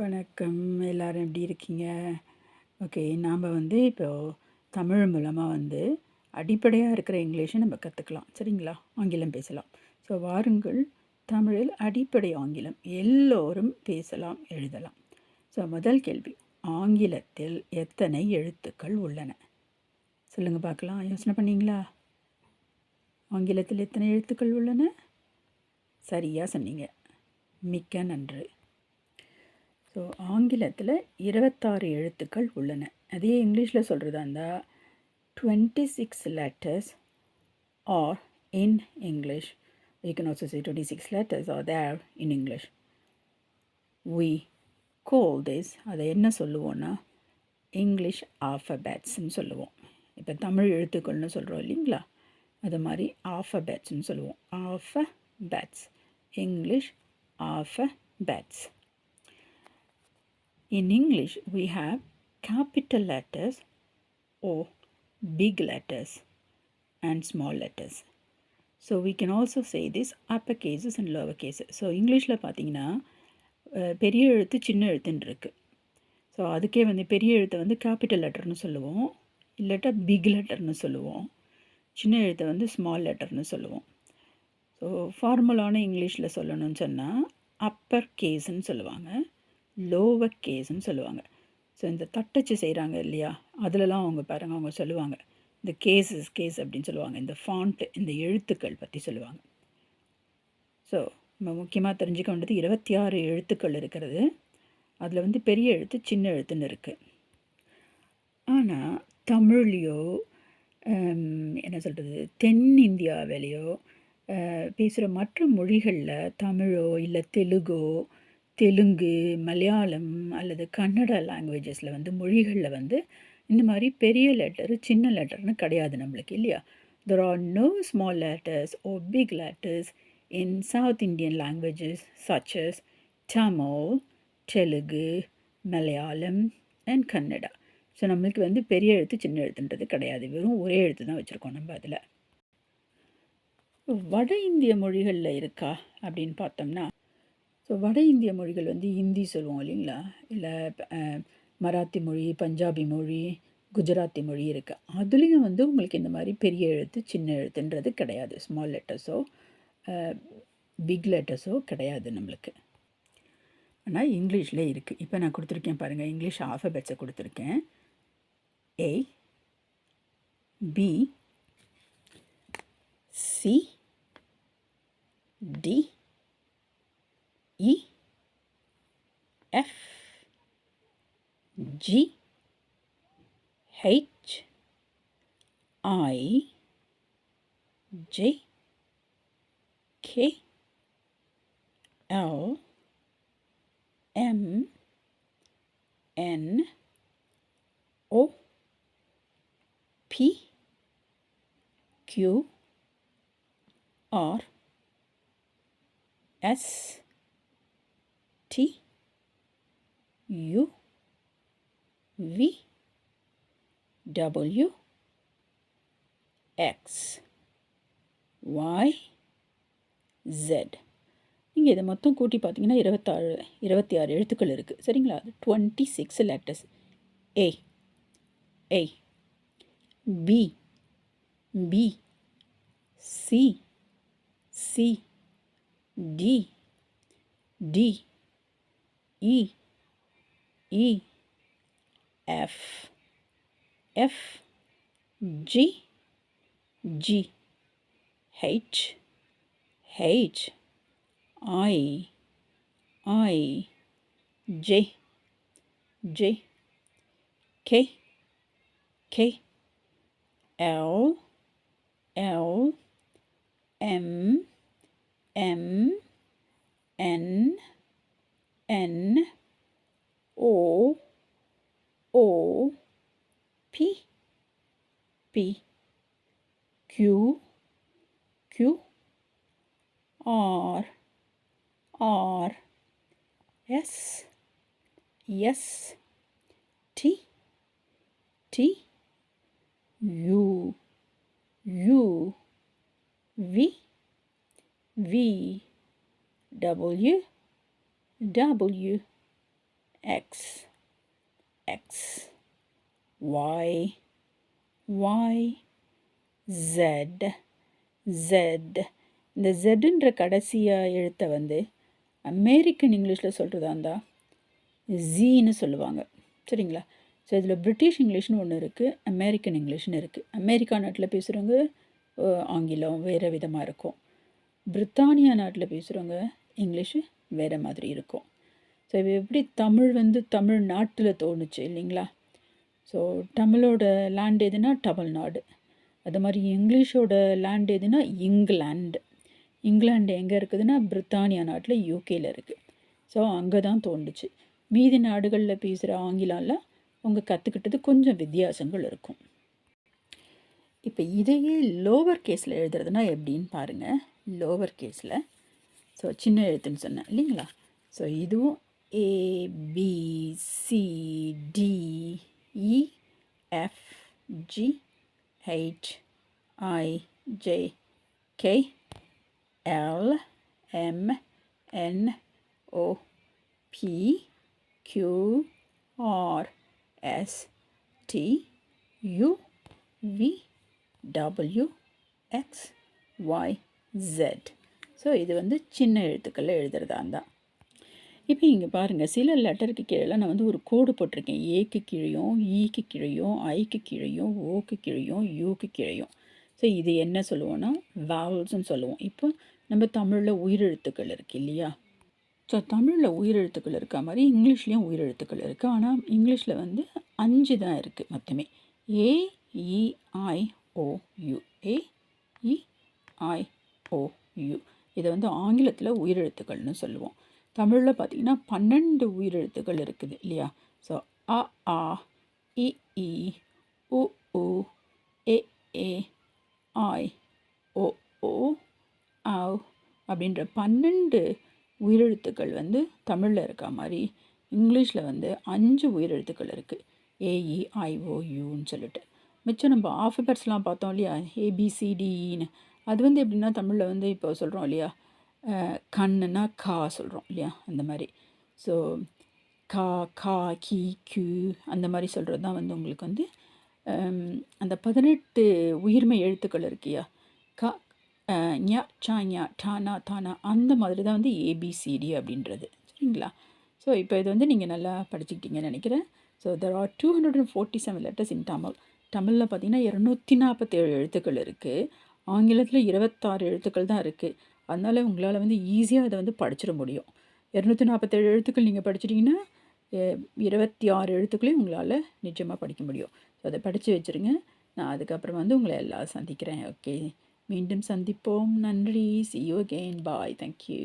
வணக்கம். எல்லோரும் எப்படி இருக்கீங்க? ஓகே நாம் வந்து இப்போது தமிழ் மூலமாக வந்து அடிப்படையாக இருக்கிற இங்கிலீஷை நம்ம கற்றுக்கலாம் சரிங்களா? ஆங்கிலம் பேசலாம். ஸோ வாருங்கள். தமிழில் அடிப்படை ஆங்கிலம். எல்லோரும் பேசலாம் எழுதலாம். ஸோ முதல் கேள்வி. ஆங்கிலத்தில் எத்தனை எழுத்துக்கள் உள்ளன? சொல்லுங்கள் பார்க்கலாம். யோசனை பண்ணீங்களா? ஆங்கிலத்தில் எத்தனை எழுத்துக்கள் உள்ளன? சரியாக சொன்னீங்க. மிக்க நன்று. ஸோ ஆங்கிலத்தில் இருபத்தாறு எழுத்துக்கள் உள்ளன. அதே இங்கிலீஷில் சொல்கிறதா இருந்தால் twenty six letters are in English you can also say twenty six letters are there in English we call this அதை என்ன சொல்லுவோன்னா இங்கிலீஷ் ஆல்ஃபபேட்ஸ்ன்னு சொல்லுவோம். இப்போ தமிழ் எழுத்துக்கள்னு சொல்கிறோம் இல்லைங்களா? அது மாதிரி ஆல்ஃபபேட்ஸ்னு சொல்லுவோம். Alphabets English alphabets In English, we have capital letters or big letters and small letters. So we can also say this upper cases and lower cases. So இங்கிலீஷில் பார்த்தீங்கன்னா பெரிய எழுத்து சின்ன எழுத்துன்னு இருக்குது ஸோ அதுக்கே வந்து பெரிய எழுத்தை வந்து கேபிட்டல் லெட்டர்னு சொல்லுவோம். இல்லாட்டா பிக் லெட்டர்னு சொல்லுவோம். சின்ன எழுத்தை வந்து ஸ்மால் லெட்டர்னு சொல்லுவோம். ஸோ ஃபார்மலான இங்கிலீஷில் சொல்லணும்னு சொன்னால் அப்பர் கேஸ்ன்னு சொல்லுவாங்க. லோவர் கேஸ்ன்னு சொல்லுவாங்க. ஸோ இந்த தட்டச்சு செய்கிறாங்க இல்லையா? அதிலலாம் அவங்க பாருங்கள் அவங்க சொல்லுவாங்க. இந்த கேஸஸ் கேஸ் அப்படின்னு சொல்லுவாங்க. இந்த ஃபாண்ட்டு இந்த எழுத்துக்கள் பற்றி சொல்லுவாங்க. ஸோ நம்ம முக்கியமாக தெரிஞ்சுக்க வேண்டியது இருபத்தி ஆறு எழுத்துக்கள் இருக்கிறது. அதில் வந்து பெரிய எழுத்து சின்ன எழுத்துன்னு இருக்குது ஆனால் தமிழ்லையோ என்ன சொல்கிறது தென்னிந்தியாவிலேயோ பேசுகிற மற்ற மொழிகளில் தமிழோ இல்லை தெலுங்கோ தெலுங்கு மலையாளம் அல்லது கன்னடா லாங்குவேஜஸில் வந்து மொழிகளில் வந்து இந்த மாதிரி பெரிய லெட்டரு சின்ன லெட்டர்னு கிடையாது நம்மளுக்கு இல்லையா? There are no small letters or big letters in south Indian languages such as Telugu Malayalam and Kannada so நம்மளுக்கு வந்து பெரிய எழுத்து சின்ன எழுத்துன்றது கிடையாது. வெறும் ஒரே எழுத்து தான் வச்சுருக்கோம் நம்ம அதில். வட இந்திய மொழிகளில் இருக்கா? அப்படின்னு பார்த்தோம்னா ஸோ வட இந்திய மொழிகள் வந்து ஹிந்தி சொல்லுவோம் இல்லைங்களா? இல்லை மராத்தி மொழி பஞ்சாபி மொழி குஜராத்தி மொழி இருக்குது அதுலேயும் வந்து உங்களுக்கு இந்த மாதிரி பெரிய எழுத்து சின்ன எழுத்துன்றது கிடையாது. ஸ்மால் லெட்டர்ஸோ பிக் லெட்டர்ஸோ கிடையாது நம்மளுக்கு. ஆனால் இங்கிலீஷில் இருக்குது இப்போ நான் கொடுத்துருக்கேன் பாருங்கள் இங்கிலீஷ் ஆல்ஃபபெட்ஸை கொடுத்துருக்கேன். A B C G H I J K L M N O P Q R S T U V W X Y Z. நீங்கள் இதை மொத்தம் கூட்டி பார்த்தீங்கன்னா இருபத்தாறு இருபத்தி ஆறு எழுத்துக்கள் இருக்குது சரிங்களா? அது twenty six letters A A B B C C D D E E F F G G H H I I J J K K L L M M N N O O P P Q Q R R S S T T U U V V W W X, X, Y, Y, Z, Z. இந்த ஜெட்டுன்ற கடைசியாக எழுத்தை வந்து American இங்கிலீஷில் சொல்கிறதா இருந்தால் ஜீன்னு சொல்லுவாங்க. சரிங்களா? So இதில் பிரிட்டிஷ் இங்கிலீஷ்னு ஒன்று இருக்குது அமெரிக்கன் இங்கிலீஷ்னு இருக்குது அமெரிக்கா நாட்டில் பேசுகிறவங்க ஆங்கிலம் வேறு விதமாக இருக்கும். பிரித்தானியா நாட்டில் பேசுகிறவங்க இங்கிலீஷு வேறு மாதிரி இருக்கும். ஸோ எப்படி தமிழ் வந்து தமிழ் நாட்டில் தோணுச்சு இல்லைங்களா? ஸோ தமிழோட லேண்ட் எதுனா தமிழ்நாடு. அது மாதிரி இங்கிலீஷோட லேண்ட் எதுனா இங்கிலாண்டு இங்கிலாண்டு எங்கே இருக்குதுன்னா பிரித்தானியா நாட்டில் யூகேயில் இருக்குது ஸோ அங்கே தான் தோணுச்சு. மீதி நாடுகளில் பேசுகிற ஆங்கிலம்லாம் அவங்க கற்றுக்கிட்டது கொஞ்சம் வித்தியாசங்கள் இருக்கும். இப்போ இதையே லோவர் கேஸில் எழுதுறதுனா எப்படின்னு பாருங்கள் லோவர் கேஸில் ஸோ சின்ன எழுத்துன்னு சொன்னேன் இல்லைங்களா? ஸோ இதுவும் A B C D E F G H I J K L M N O P Q R S T U V W X Y Z so இது வந்து சின்ன எழுத்துக்களில் எழுதுறதா தான் இப்போ இங்கே பாருங்கள் சில லெட்டருக்கு கீழே நான் வந்து ஒரு கோடு போட்டிருக்கேன். ஏக்கு கீழையும் e ஈக்கு கீழையும் ஐக்கு கீழையும் ஓக்கு கீழையும் யூக்கு கீழையும். ஸோ இது என்ன சொல்லுவோன்னா வேவல்ஸ்னு சொல்லுவோம். இப்போ நம்ம தமிழில் உயிரெழுத்துக்கள் இருக்குது இல்லையா? ஸோ தமிழில் உயிரெழுத்துக்கள் இருக்க மாதிரி இங்கிலீஷ்லேயும் உயிரெழுத்துக்கள் இருக்குது ஆனால் இங்கிலீஷில் வந்து அஞ்சு தான் இருக்குது மொத்தமே. ஏ இ ஐ ஓ you A E I O you இதை வந்து ஆங்கிலத்தில் உயிரெழுத்துக்கள்னு சொல்லுவோம். தமிழில் பார்த்திங்கன்னா பன்னெண்டு உயிரெழுத்துக்கள் இருக்குது இல்லையா? ஸோ அ ஆ இ இ உ உ ஏ ஏ ஆய் ஓ ஓ ஆவ் அப்படின்ற பன்னெண்டு உயிரெழுத்துக்கள் வந்து தமிழில் இருக்க மாதிரி இங்கிலீஷில் வந்து அஞ்சு உயிரெழுத்துக்கள் இருக்குது ஏஇ ஐஓயூன்னு சொல்லிட்டு. மிச்சம் நம்ம ஆல்ஃபபெட்ஸ்லாம் பார்த்தோம் இல்லையா? ஏபிசிடின்னு e அது வந்து எப்படின்னா தமிழில் வந்து இப்போ சொல்கிறோம் இல்லையா? கண்ணுன்னா கா சொல்கிறோம் இல்லையா? அந்த மாதிரி. ஸோ கா கா கி கியூ அந்த மாதிரி சொல்கிறது தான் வந்து உங்களுக்கு வந்து அந்த பதினெட்டு உயிர்மை எழுத்துக்கள் இருக்கியா கா ஞா சா ஞா டானா தானா அந்த மாதிரி தான் வந்து ஏபிசிடி அப்படின்றது. சரிங்களா? ஸோ இப்போ இது வந்து நீங்கள் நல்லா படிச்சுக்கிட்டீங்கன்னு நினைக்கிறேன். So there are two hundred and forty seven letters in Tamil தமிழில் பார்த்தீங்கன்னா இரநூத்தி நாற்பத்தேழு எழுத்துக்கள் இருக்குது ஆங்கிலத்தில் இருபத்தாறு எழுத்துக்கள் தான் இருக்குது அதனால் உங்களால் வந்து ஈஸியாக அதை வந்து படிச்சிட முடியும். இரநூத்தி நாற்பத்தேழு எழுத்துக்கள் நீங்கள் படிச்சிட்டிங்கன்னா இருபத்தி ஆறு எழுத்துக்களையும் உங்களால் நிச்சயமாக படிக்க முடியும். ஸோ அதை படித்து வச்சுருங்க. நான் அதுக்கப்புறம் வந்து உங்களை எல்லாம் சந்திக்கிறேன். ஓகே மீண்டும் சந்திப்போம். நன்றி. See you again bye thank you